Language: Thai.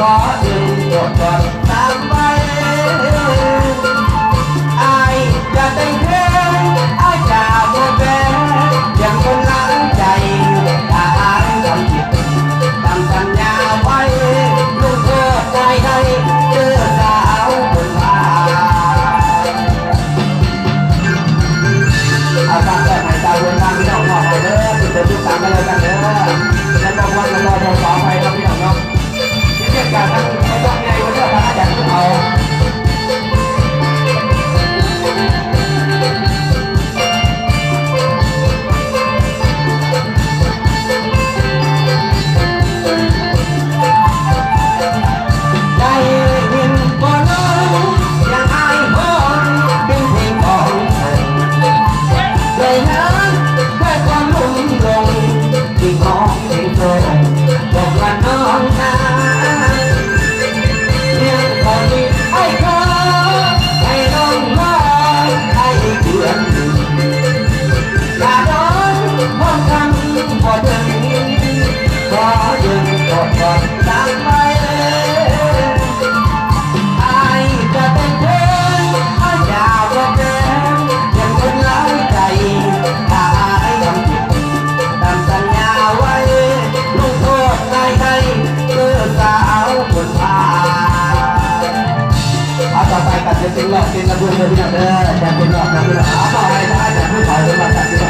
garden or garden. ตัดเป็นหลอกเป็นกระเบื้องเลยพี่น้องเด้อจะเป็นหลอกกระเบื้องเอาไปได้แต่ผู้ชายเป็นมาตัดเป็น